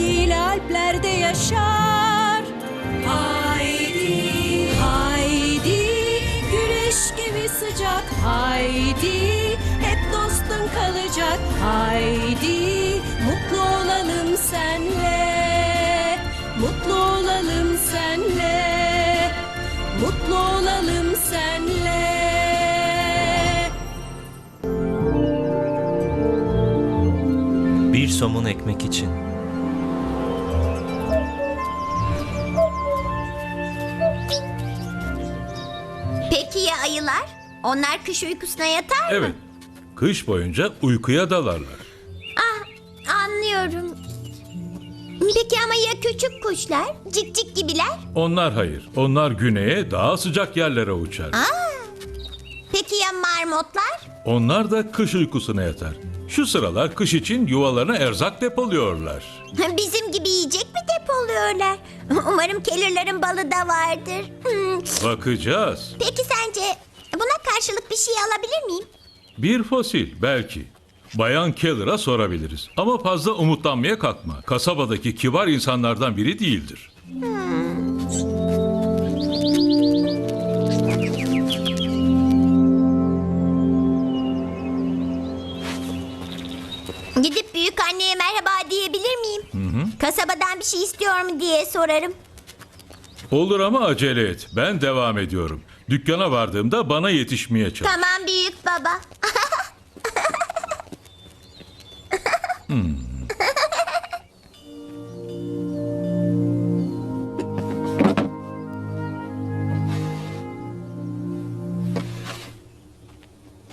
Köpeğiyle Alplerde yaşar. Haydi Haydi Güneş gibi sıcak. Haydi Hep dostun kalacak. Haydi Mutlu olalım senle. Mutlu olalım senle. Mutlu olalım senle. Bir somun ekmek için. Ayılar? Onlar kış uykusuna yatar mı? Evet. Kış boyunca uykuya dalarlar. Ah, anlıyorum. Peki ama ya küçük kuşlar? Cik cik gibiler? Onlar hayır. Onlar güneye daha sıcak yerlere uçar. Peki ya marmotlar? Onlar da kış uykusuna yatar. Şu sıralar kış için yuvalarına erzak depoluyorlar. Bizim gibi yiyecek mi depoluyorlar? Umarım kelirlerin balı da vardır. Hmm, Bakacağız. Peki sence buna karşılık bir şey alabilir miyim? Bir fosil belki. Bayan Keller'a sorabiliriz. Ama fazla umutlanmaya kalkma. Kasabadaki kibar insanlardan biri değildir. Gidip büyük anneye merhaba diyebilir miyim? Kasabadan bir şey istiyor mu diye sorarım. Olur ama acele et. Ben devam ediyorum. Dükkana vardığımda bana yetişmeye çalış. Tamam büyük baba.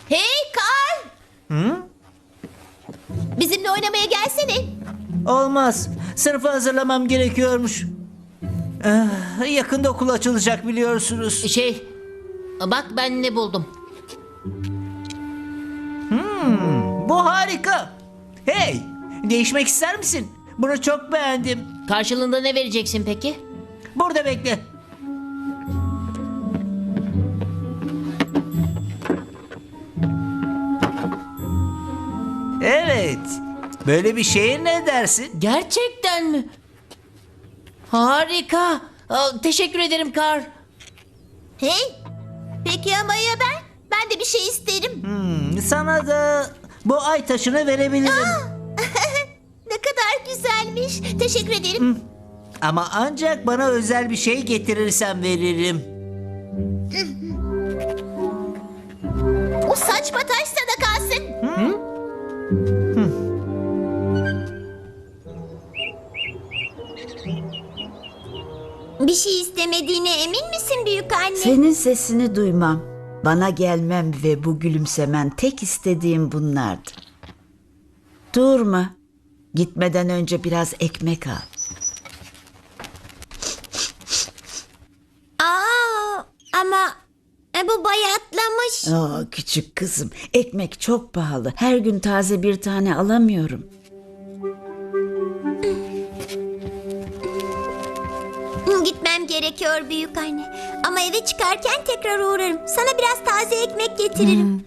Hey Karl! Bizimle oynamaya gelsene. Olmaz. Sınıfı hazırlamam gerekiyormuş. Ah, yakında okul açılacak biliyorsunuz. Şey, bak ben ne buldum. Bu harika. Hey, değişmek ister misin? Bunu çok beğendim. Karşılığında ne vereceksin peki? Burada bekle. Evet. Böyle bir şeye ne dersin? Gerçekten mi? Harika. Aa, teşekkür ederim Karl. Hey, peki ama ya ben? Ben de bir şey isterim. Hmm, sana da bu ay taşını verebilirim. Ne kadar güzelmiş. Teşekkür ederim. Ama ancak bana özel bir şey getirirsen veririm. Bir şey istemediğine emin misin büyük anne? Senin sesini duymam. Bana gelmem ve bu gülümsemen tek istediğim bunlardı. Durma. Gitmeden önce biraz ekmek al. Aa, ama e, bu bayatlamış. Aa, küçük kızım, ekmek çok pahalı. Her gün taze bir tane alamıyorum. Gerekiyor büyük anne. Ama eve çıkarken tekrar uğrarım. Sana biraz taze ekmek getiririm.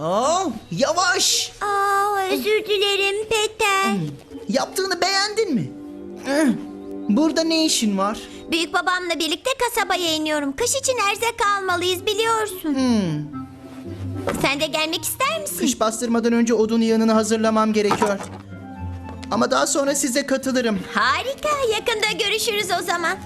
Aa, yavaş. Aa, özür dilerim Peter. Yaptığını beğendin mi? Eh, Burada ne işin var? Büyük babamla birlikte kasabaya iniyorum. Kış için erzak almalıyız biliyorsun. Sen de gelmek ister misin? Kış bastırmadan önce odun yığınını hazırlamam gerekiyor. Ama daha sonra size katılırım. Harika. Yakında görüşürüz o zaman.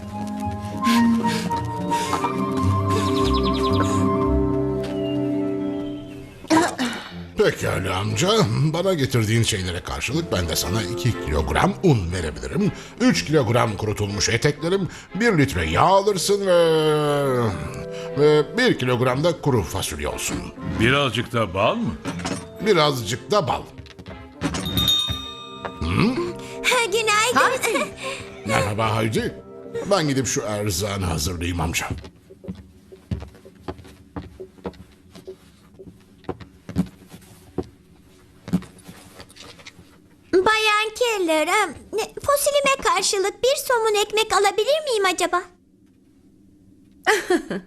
Pekala amca. Bana getirdiğin şeylere karşılık ben de sana 2 kilogram un verebilirim. 3 kilogram kurutulmuş eteklerim, 1 litre yağ alırsın ve... Ve 1 kilogram da kuru fasulye olsun. Birazcık da bal mı? Birazcık da bal. Günaydın. Merhaba Haydi. Ben gidip şu erzağını hazırlayayım amca. Bayan Keller, em, ne- fosilime karşılık bir somun ekmek alabilir miyim acaba?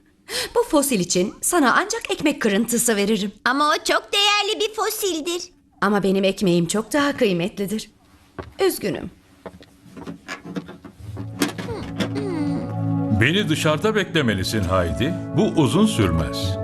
Bu fosil için sana ancak ekmek kırıntısı veririm. Ama o çok değerli bir fosildir. Ama benim ekmeğim çok daha kıymetlidir. Üzgünüm. Beni dışarıda beklemelisin Haydi. Bu uzun sürmez.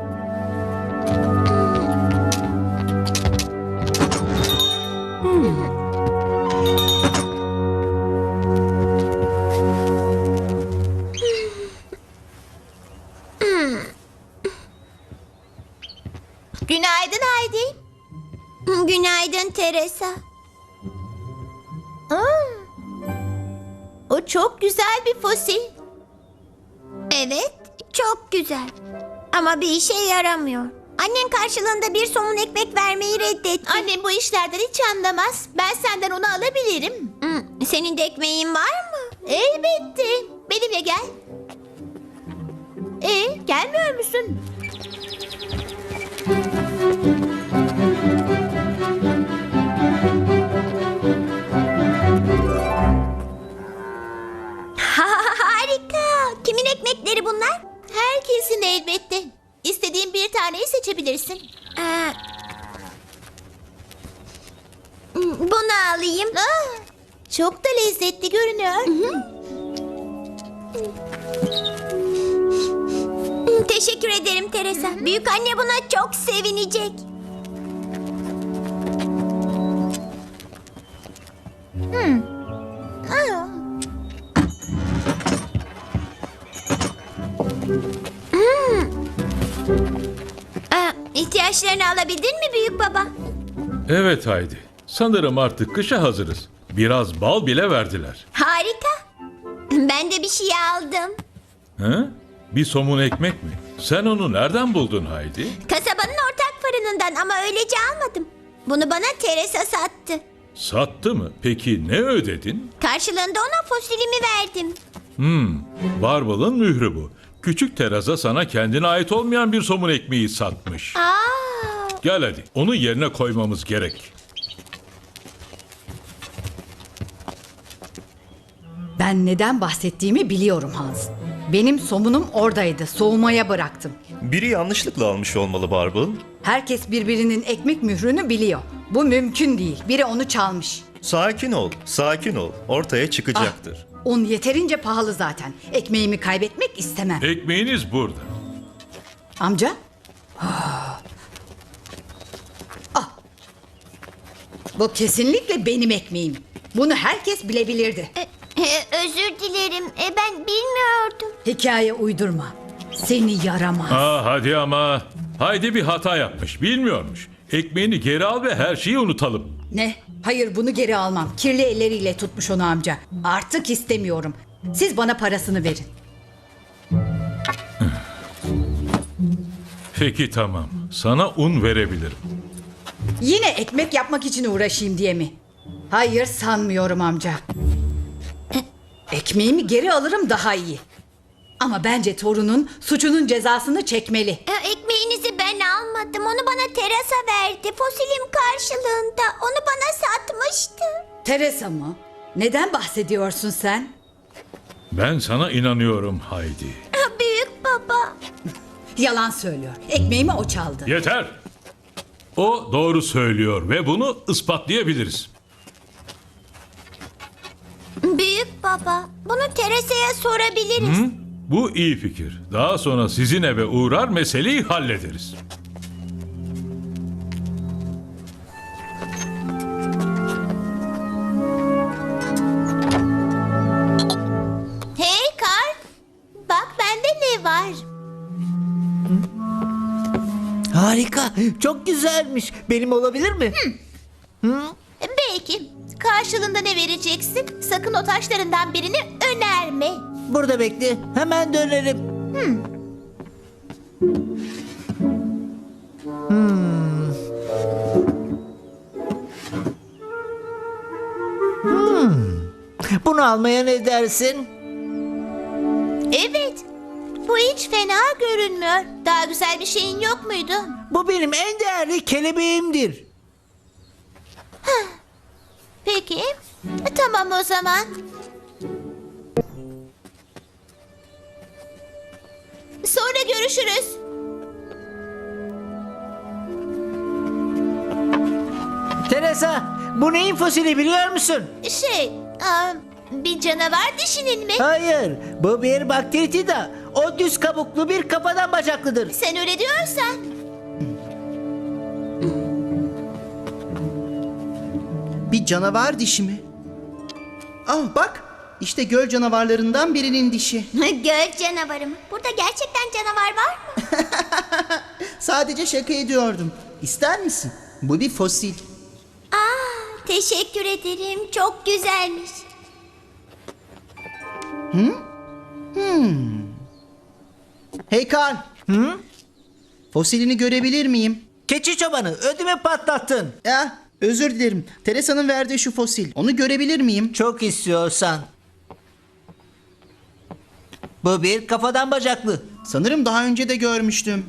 Ama bir işe yaramıyor. Annen karşılığında bir somun ekmek vermeyi reddetti. Annem bu işlerden hiç anlamaz. Ben senden onu alabilirim. Senin de ekmeğin var mı? Elbette. Benimle gel. E, gelmiyor musun? Harika. Kimin ekmekleri bunlar? Herkesin elbette. İstediğin bir taneyi seçebilirsin. Ee, bunu alayım. çok da lezzetli görünüyor. Teşekkür ederim Teresa. Büyük anne buna çok sevinecek. Alabildin mi büyük baba? Evet Haydi. Sanırım artık kışa hazırız. Biraz bal bile verdiler. Harika. Ben de bir şey aldım. He? Bir somun ekmek mi? Sen onu nereden buldun Haydi? Kasabanın ortak fırınından ama öylece almadım. Bunu bana Teresa sattı. Sattı mı? Peki ne ödedin? Karşılığında ona fosilimi verdim. Barbel'ın mührü bu. Küçük teraza sana kendine ait olmayan bir somun ekmeği satmış. Aa, Gel hadi. Onu yerine koymamız gerek. Ben neden bahsettiğimi biliyorum Hans. Benim somunum oradaydı. Soğumaya bıraktım. Biri yanlışlıkla almış olmalı Barbel. Herkes birbirinin ekmek mührünü biliyor. Bu mümkün değil. Biri onu çalmış. Sakin ol, sakin ol. Ortaya çıkacaktır. Ah, un yeterince pahalı zaten. Ekmeğimi kaybetmek istemem. Ekmeğiniz burada. Amca? Ah. Ah. Bu kesinlikle benim ekmeğim. Bunu herkes bilebilirdi. e, e, özür dilerim. E, ben bilmiyordum. Hikaye uydurma. Seni yaramaz. Aa hadi ama. Haydi bir hata yapmış. Bilmiyormuş. Ekmeğini geri al ve her şeyi unutalım. Ne? Hayır bunu geri almam. Kirli elleriyle tutmuş onu amca. Artık istemiyorum. Siz bana parasını verin. Peki tamam. Sana un verebilirim. Yine ekmek yapmak için uğraşayım diye mi? Hayır sanmıyorum amca. Ekmeğimi geri alırım daha iyi. Ama bence torunun suçunun cezasını çekmeli. E, ekmeğinizi ben almadım. Onu bana Teresa verdi. Fosilim karşılığında. Onu bana satmıştı. Teresa mı? Neden bahsediyorsun sen? Ben sana inanıyorum Haydi. E, Büyük baba. Yalan söylüyor. Ekmeğimi o çaldı. Yeter. O doğru söylüyor ve bunu ispatlayabiliriz. Büyük baba. Bunu Teresa'ya sorabiliriz. Bu iyi fikir. Daha sonra sizin eve uğrar meseleyi hallederiz. Çok güzelmiş. Benim olabilir mi? Belki. Karşılığında ne vereceksin? Sakın o taşlarından birini önerme. Burada bekle. Hemen dönerim. Hmm. Hmm. Bunu almaya ne dersin? Evet. Bu hiç fena görünmüyor. Daha güzel bir şeyin yok muydu? Bu benim en değerli kelebeğimdir. Peki. E, Tamam o zaman. Sonra görüşürüz. Teresa, bu neyin fosili biliyor musun? Şey, aa, bir canavar dişinin mi? Hayır, bu bir bakteritida. O düz kabuklu bir kafadan bacaklıdır. Sen öyle diyorsan. Bir canavar dişi mi? Ah bak işte göl canavarlarından birinin dişi. Göl canavarı mı? Burada gerçekten canavar var mı? Sadece şaka ediyordum. İster misin? Bu bir fosil. Aa, teşekkür ederim. Çok güzelmiş. Hey Karl. Fosilini görebilir miyim? Keçi çobanı, ödümü patlattın. Ya özür dilerim. Teresa'nın verdiği şu fosil. Onu görebilir miyim? Çok istiyorsan. Bu bir kafadan bacaklı. Sanırım daha önce de görmüştüm.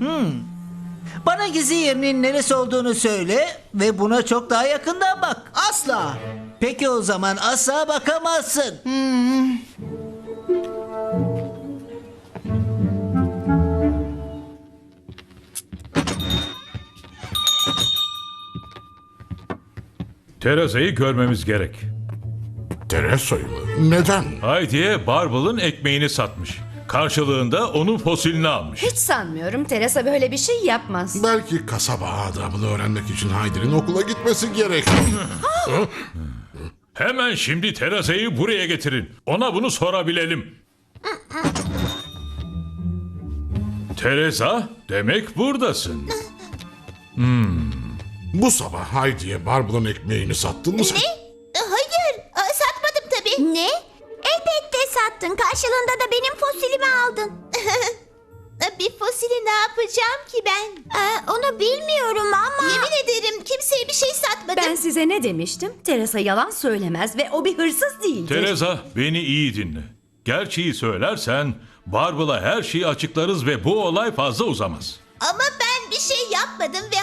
Bana gizli yerinin neresi olduğunu söyle ve buna çok daha yakından bak. Asla. Peki o zaman asla bakamazsın. Teresa'yı görmemiz gerek. Teresa'yı mı? Neden? Haydi'ye Barbel'ın ekmeğini satmış. Karşılığında onun fosilini almış. Hiç sanmıyorum Teresa böyle bir şey yapmaz. Belki kasaba adabını öğrenmek için Haydi'nin okula gitmesi gerek. Hemen şimdi Teresa'yı buraya getirin. Ona bunu sorabilelim. Teresa, demek buradasın. Bu sabah Haydi'ye Barbel'ın ekmeğini sattın mı sen? Hayır, aa, satmadım tabii. Ne? Elbette sattın. Karşılığında da benim fosilimi aldın. bir fosili ne yapacağım ki ben? onu bilmiyorum ama... Yemin ederim kimseye bir şey satmadım. Ben size ne demiştim? Teresa yalan söylemez ve o bir hırsız değildir. Teresa, beni iyi dinle. Gerçeği söylersen Barbel'a her şeyi açıklarız ve bu olay fazla uzamaz. Ama ben bir şey yapmadım ve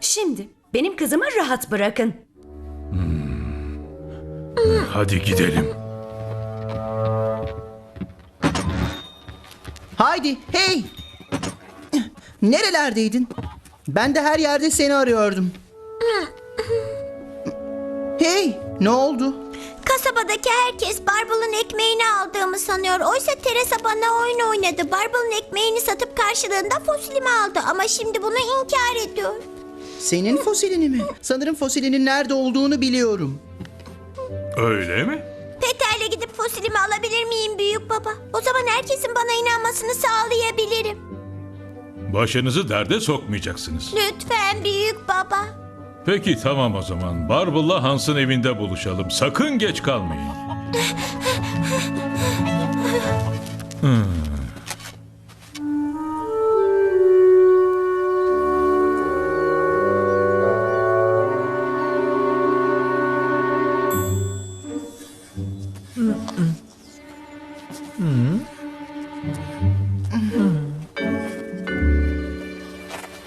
Şimdi benim kızımı rahat bırakın. Hadi gidelim. Haydi hey. Nerelerdeydin? Ben de her yerde seni arıyordum. Hey ne oldu? Kasabadaki herkes Barbel'ın ekmeğini aldığımı sanıyor. Oysa Teresa bana oyun oynadı. Barbel'ın ekmeğini satıp karşılığında fosilimi aldı. Ama şimdi bunu inkar ediyor. Senin fosilini mi? Sanırım fosilinin nerede olduğunu biliyorum. Öyle mi? Peter'le gidip fosilimi alabilir miyim büyük baba? O zaman herkesin bana inanmasını sağlayabilirim. Başınızı derde sokmayacaksınız. Lütfen büyük baba. Peki tamam o zaman. Barbel'la Hans'ın evinde buluşalım. Sakın geç kalmayın.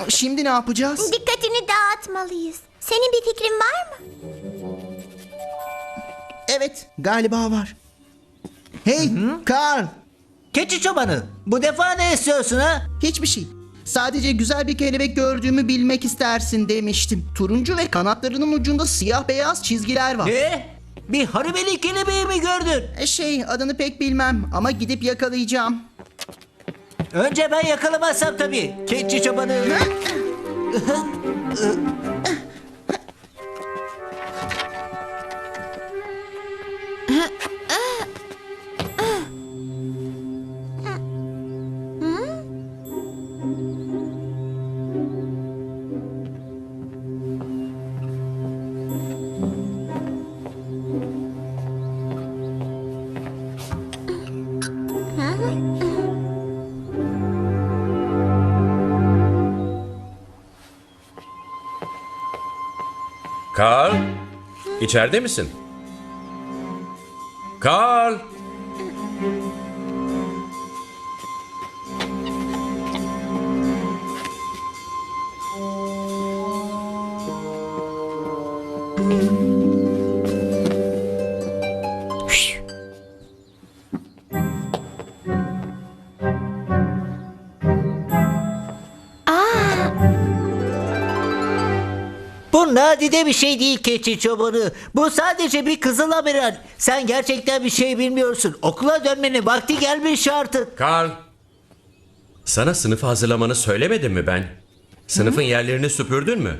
Şimdi ne yapacağız? Dağıtmalıyız. Senin bir fikrin var mı? Evet galiba var. Hey Karl. Keçi çobanı, bu defa ne istiyorsun ha? Hiçbir şey. Sadece güzel bir kelebek gördüğümü bilmek istersin demiştim. Turuncu ve kanatlarının ucunda siyah beyaz çizgiler var. Ne? Bir haribeli kelebeği mi gördün? E, Şey adını pek bilmem ama gidip yakalayacağım. Önce ben yakalamazsam tabii. Keçi çobanı. Karl, içeride misin? Karl! Bu nadide bir şey değil keçi çobanı. Bu sadece bir kızıl amiral. Sen gerçekten bir şey bilmiyorsun. Okula dönmenin vakti gelmiş artık. Karl. Sana sınıfı hazırlamanı söylemedim mi ben? Sınıfın yerlerini süpürdün mü?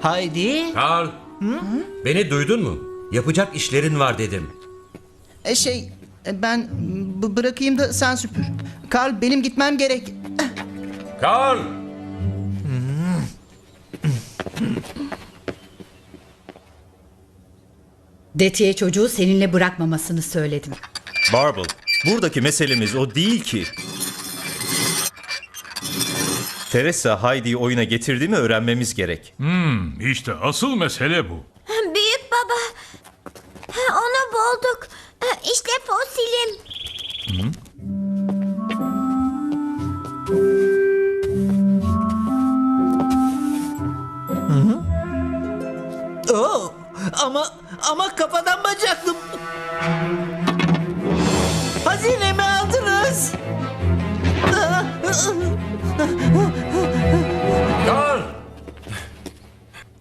Haydi. Karl. Beni duydun mu? Yapacak işlerin var dedim. E şey e, ben b- bırakayım da sen süpür. Karl benim gitmem gerek. Karl. Detiye çocuğu seninle bırakmamasını söyledim. Barble, buradaki meselemiz o değil ki. Teresa Heidi'yi oyuna getirdi mi öğrenmemiz gerek. İşte asıl mesele bu.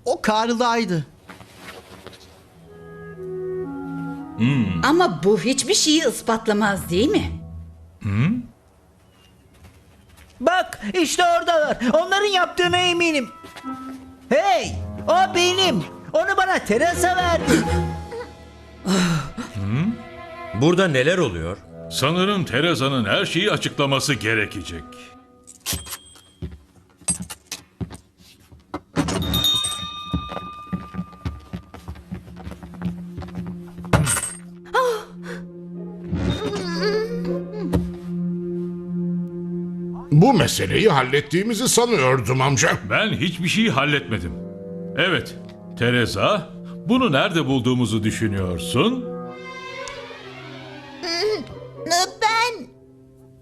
O Karl'daydı. Ama bu hiçbir şeyi ispatlamaz değil mi? Bak işte oradalar. Onların yaptığına eminim. Hey o benim. Onu bana Teresa verdi. Burada neler oluyor? Sanırım Teresa'nın her şeyi açıklaması gerekecek. Bu meseleyi hallettiğimizi sanıyordum amca. Ben hiçbir şey halletmedim. Evet, Teresa, bunu nerede bulduğumuzu düşünüyorsun? Ben...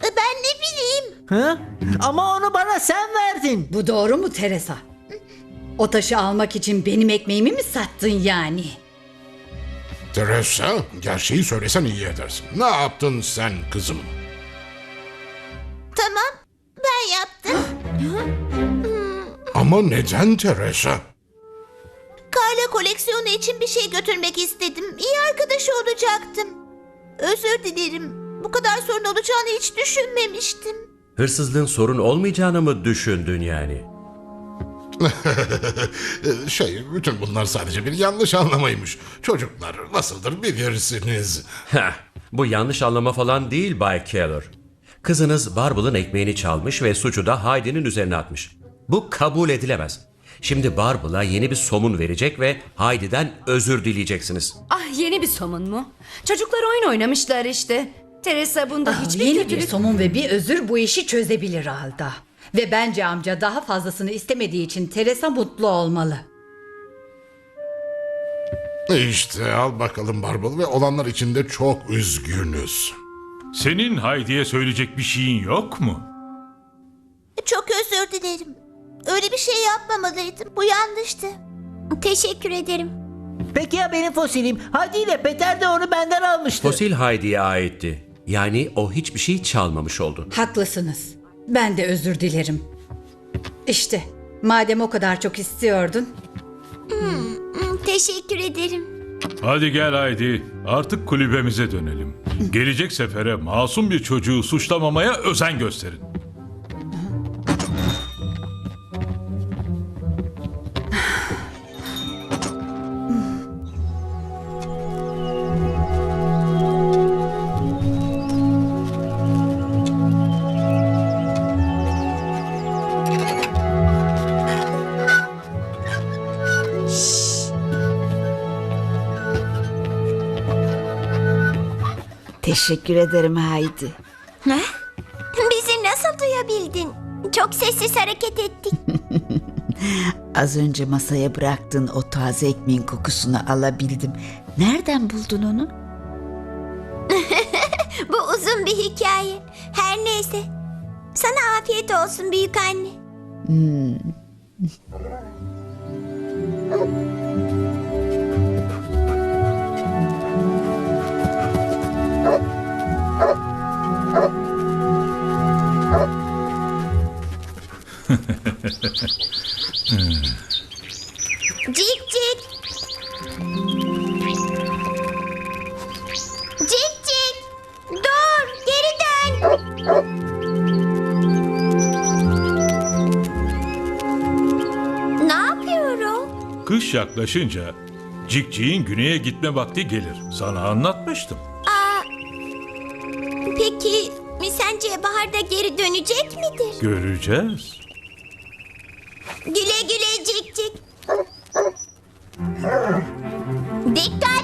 Ben ne bileyim. Hı? Ama onu bana sen verdin. Bu doğru mu Teresa? O taşı almak için benim ekmeğimi mi sattın yani? Teresa, gerçeği söylesen iyi edersin. Ne yaptın sen kızım? Tamam. Ama neden Teresa? Karla koleksiyonu için bir şey götürmek istedim. İyi arkadaşı olacaktım. Özür dilerim. Bu kadar sorun olacağını hiç düşünmemiştim. Hırsızlığın sorun olmayacağını mı düşündün yani? Şey, bütün bunlar sadece bir yanlış anlamaymış. Çocuklar nasıldır bilirsiniz. Heh, bu yanlış anlama falan değil Bay Keller. Kızınız Barbel'ın ekmeğini çalmış ve suçu da Heidi'nin üzerine atmış. Bu kabul edilemez. Şimdi Barbel'a yeni bir somun verecek ve Heidi'den özür dileyeceksiniz. Ah yeni bir somun mu? Çocuklar oyun oynamışlar işte. Teresa bunda Ah, hiçbir yeni kötülük... bir somun ve bir özür bu işi çözebilir Alda. Ve bence amca daha fazlasını istemediği için Teresa mutlu olmalı. İşte al bakalım Barbel ve olanlar için de çok üzgünüz. Senin Haydi'ye söyleyecek bir şeyin yok mu? Çok özür dilerim. Öyle bir şey yapmamalıydım. Bu yanlıştı. Teşekkür ederim. Peki ya benim fosilim? Hadi ile Peter de onu benden almıştı. Fosil Heidi'ye aitti. Yani o hiçbir şey çalmamış oldu. Haklısınız. Ben de özür dilerim. İşte madem o kadar çok istiyordun. Teşekkür ederim. Hadi gel Haydi, artık kulübemize dönelim. Gelecek sefere masum bir çocuğu suçlamamaya özen gösterin. Teşekkür ederim Haydi. Bizi nasıl duyabildin? Çok sessiz hareket ettik. Az önce masaya bıraktığın o taze ekmeğin kokusunu alabildim. Nereden buldun onu? Bu uzun bir hikaye. Her neyse. Sana afiyet olsun büyük anne. Cik cik. Cik cik. Dur geri dön. Ne yapıyorum? Kış yaklaşınca Cikcik'in güneye gitme vakti gelir. Sana anlatmıştım. Aa, peki sence baharda geri dönecek midir? Göreceğiz. Güle güle cik cik. Dikkat